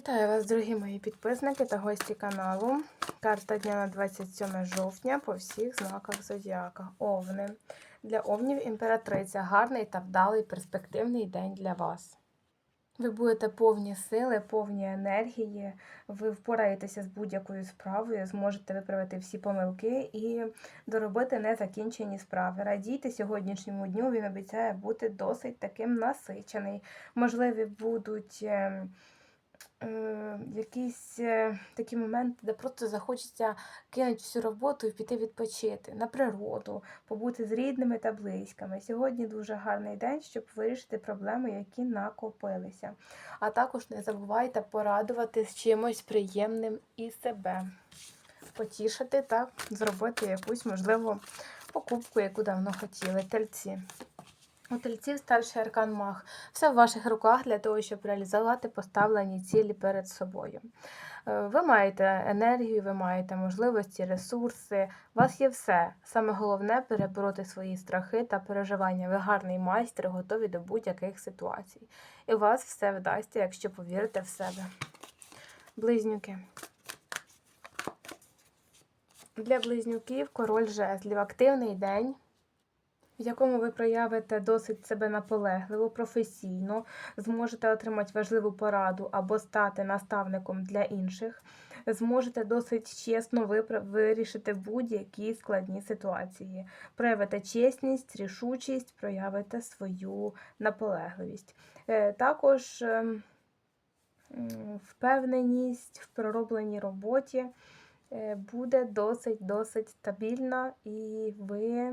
Вітаю вас, дорогі мої підписники та гості каналу. Карта дня на 27 жовтня по всіх знаках зодіака. Овни. Для овнів імператриця. Гарний та вдалий перспективний день для вас. Ви будете повні сили, повні енергії, ви впораєтеся з будь-якою справою, зможете виправити всі помилки і доробити незакінчені справи. Радійте сьогоднішньому дню, він обіцяє бути досить таким насичений. Можливі будуть. Е, якісь е, такі де просто захочеться кинути всю роботу і піти відпочити на природу, побути з рідними та близькими. Сьогодні дуже гарний день, щоб вирішити проблеми, які накопилися. А також не забувайте порадуватись чимось приємним і себе. Потішити та зробити якусь, можливо, покупку, яку давно хотіли. Тельці. У тельців старший аркан маг. Все в ваших руках для того, щоб реалізувати поставлені цілі перед собою. Е, Ви маєте енергію, ви маєте можливості, ресурси. У вас є все. Саме головне перебороти свої страхи та переживання. Ви гарний майстер, готові до будь-яких ситуацій. І у вас все вдасться, якщо повірите в себе. Близнюки. Для близнюків король жезлів. Активний день в якому ви проявите досить себе наполегливо, професійно, зможете отримати важливу пораду або стати наставником для інших, зможете досить чесно вирішити будь-які складні ситуації, проявите чесність, рішучість, проявите свою наполегливість. Е, Також ем, впевненість в проробленій роботі е, буде досить-досить стабільна, і ви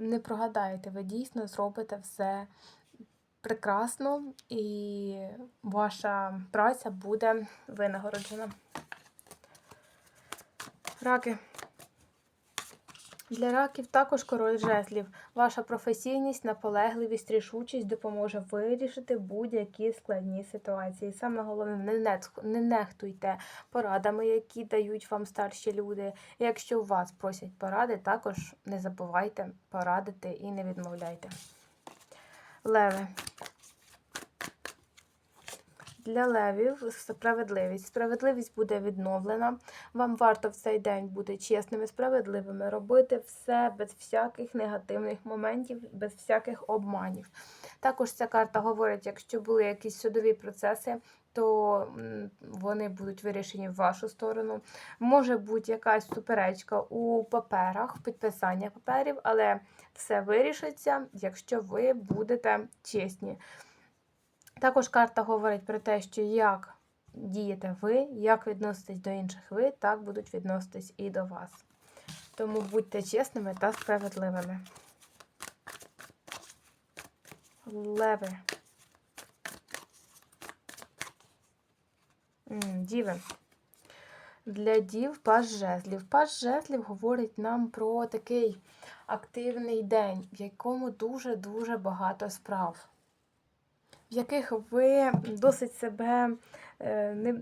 не прогадаєте, ви дійсно зробите все прекрасно, і ваша праця буде винагороджена. Раки. Для раків також король жезлів. Ваша професійність, наполегливість, рішучість допоможе вирішити будь-які складні ситуації. Саме головне, не нехтуйте порадами, які дають вам старші люди. Якщо у вас просять поради, також не забувайте порадити і не відмовляйте. Леви. Для левів справедливість. Справедливість буде відновлена. Вам варто в цей день бути чесними, справедливими, робити все без всяких негативних моментів, без всяких обманів. Також ця карта говорить, якщо були якісь судові процеси, то вони будуть вирішені в вашу сторону. Може бути якась суперечка у паперах, підписання паперів, але все вирішиться, якщо ви будете чесні. Також карта говорить про те, що як дієте ви, як відноситесь до інших ви, так будуть відноситись і до вас. Тому будьте чесними та справедливими. Леви. Діви. Для дів паж жезлів. Паж жезлів говорить нам про такий активний день, в якому дуже-дуже багато справ в яких ви досить себе е, не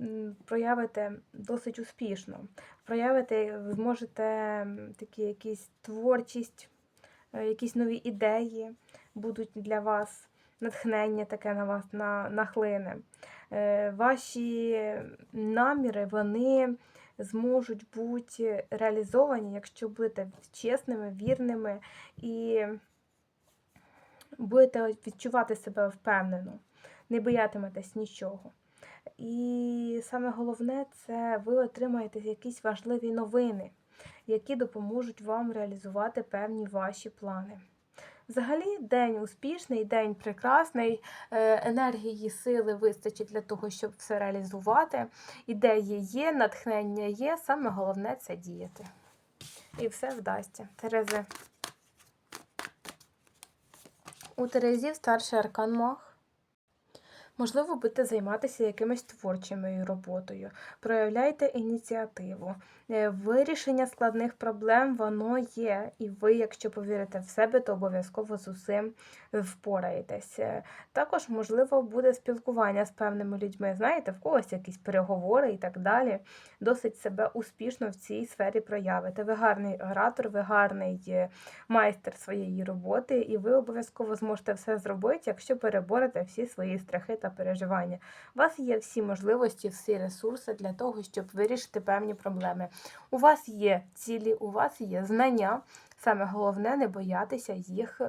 проявите досить успішно. Проявите, зможете такі якісь творчість, е, якісь нові ідеї будуть для вас, натхнення таке на вас на, нахлине. Ваші наміри, вони зможуть бути реалізовані, якщо будете чесними, вірними і будете відчувати себе впевнено, не боятиметесь нічого. І саме головне, це ви отримаєте якісь важливі новини, які допоможуть вам реалізувати певні ваші плани. Взагалі, день успішний, день прекрасний, е, енергії, сили вистачить для того, щоб все реалізувати. Ідеї є, натхнення є. Саме головне це діяти. І все вдасться. Терези. У Терезів старший аркан маг. Можливо, будете займатися якимось творчою роботою, проявляйте ініціативу. Е, Вирішення складних проблем воно є, і ви, якщо повірите в себе, то обов'язково з усім впораєтесь. Е, Також, можливо, буде спілкування з певними людьми. Знаєте, в когось якісь переговори і так далі. Досить себе успішно в цій сфері проявите. Ви гарний оратор, ви гарний е, майстер своєї роботи, і ви обов'язково зможете все зробити, якщо переборете всі свої страхи та переживання. У вас є всі можливості, всі ресурси для того, щоб вирішити певні проблеми. У вас є цілі, у вас є знання. Саме головне не боятися їх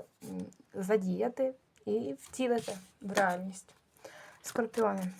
задіяти і втілити в реальність. Скорпіони.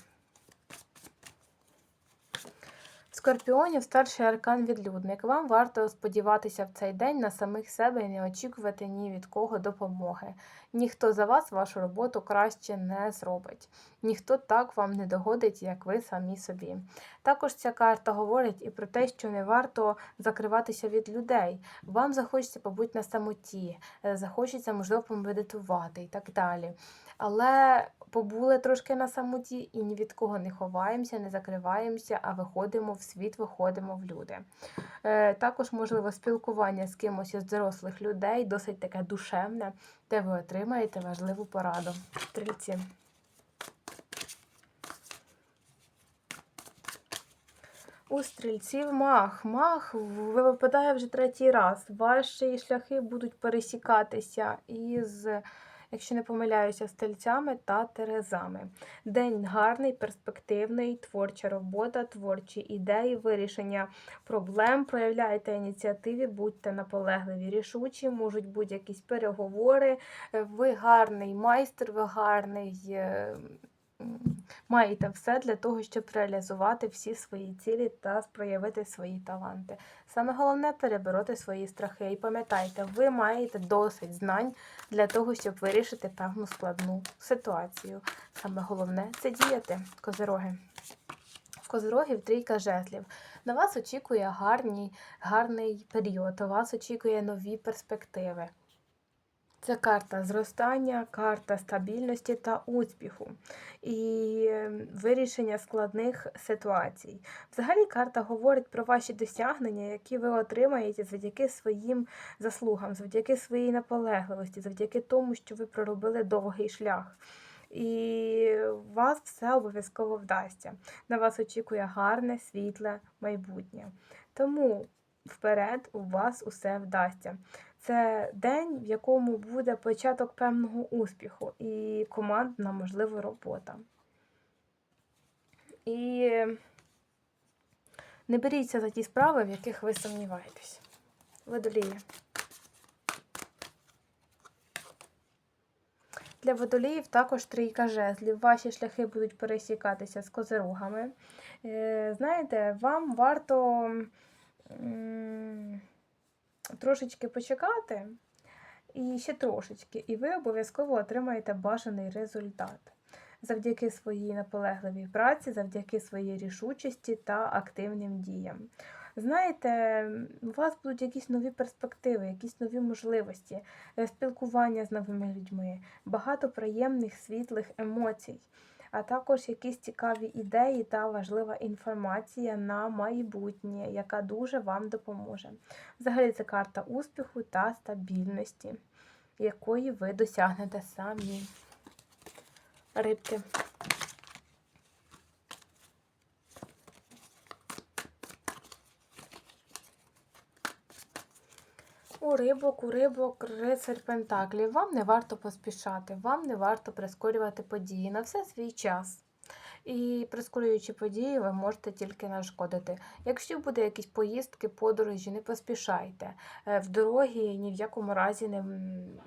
Скорпіонів старший аркан відлюдник. Вам варто сподіватися в цей день на самих себе і не очікувати ні від кого допомоги. Ніхто за вас вашу роботу краще не зробить. Ніхто так вам не догодить, як ви самі собі. Також ця карта говорить і про те, що не варто закриватися від людей. Вам захочеться побути на самоті, е, захочеться, можливо, помедитувати і так далі. Але побули трошки на самоті і ні від кого не ховаємося, не закриваємося, а виходимо в світ, виходимо в люди. Е, Також можливо спілкування з кимось із дорослих людей, досить таке душевне, де ви отримаєте важливу пораду. Стрільці. У стрільців мах. Мах випадає вже третій раз. Ваші шляхи будуть пересікатися із, якщо не помиляюся, стельцями та терезами. День гарний, перспективний, творча робота, творчі ідеї, вирішення проблем. Проявляйте ініціативі, будьте наполегливі, рішучі, можуть бути якісь переговори. Е, Ви гарний майстер, ви гарний. Маєте все для того, щоб реалізувати всі свої цілі та проявити свої таланти. Саме головне перебороти свої страхи. І пам'ятайте, ви маєте досить знань для того, щоб вирішити певну складну ситуацію. Саме головне це діяти, козироги. Козирогів трійка жезлів. На вас очікує гарний, гарний період, у вас очікує нові перспективи. Це карта зростання, карта стабільності та успіху і ем, вирішення складних ситуацій. Взагалі, карта говорить про ваші досягнення, які ви отримаєте завдяки своїм заслугам, завдяки своїй наполегливості, завдяки тому, що ви проробили довгий шлях. І вас все обов'язково вдасться. На вас очікує гарне, світле майбутнє. Тому вперед у вас усе вдасться. Це день, в якому буде початок певного успіху і командна, можливо, робота. І не беріться за ті справи, в яких ви сумніваєтесь. Водолії. Для водоліїв також трійка жезлів. Ваші шляхи будуть пересікатися з козирогами. Е, Знаєте, вам варто трошечки почекати, і ще трошечки, і ви обов'язково отримаєте бажаний результат. Завдяки своїй наполегливій праці, завдяки своїй рішучості та активним діям. Знаєте, у вас будуть якісь нові перспективи, якісь нові можливості, е, спілкування з новими людьми, багато приємних світлих емоцій, а також якісь цікаві ідеї та важлива інформація на майбутнє, яка дуже вам допоможе. Взагалі, це карта успіху та стабільності, якої ви досягнете самі. Рибки. У рибок, у рибок, рицарь Пентаклів. Вам не варто поспішати, вам не варто прискорювати події на все свій час. І прискорюючи події, ви можете тільки нашкодити. Якщо буде якісь поїздки, подорожі, не поспішайте. Е, В дорогі ні в якому разі не,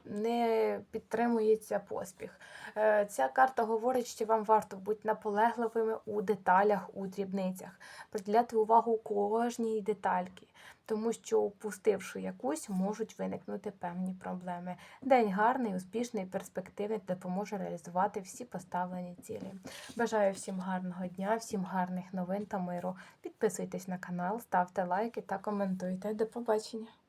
не підтримується поспіх. Е, Ця карта говорить, що вам варто бути наполегливими у деталях, у дрібницях, приділяти увагу кожній детальки, тому що, упустивши якусь, можуть виникнути певні проблеми. День гарний, успішний, перспективний, допоможе реалізувати всі поставлені цілі. Бажаю всім гарного дня, всім гарних новин та миру. Підписуйтесь на канал, ставте лайки та коментуйте. До побачення!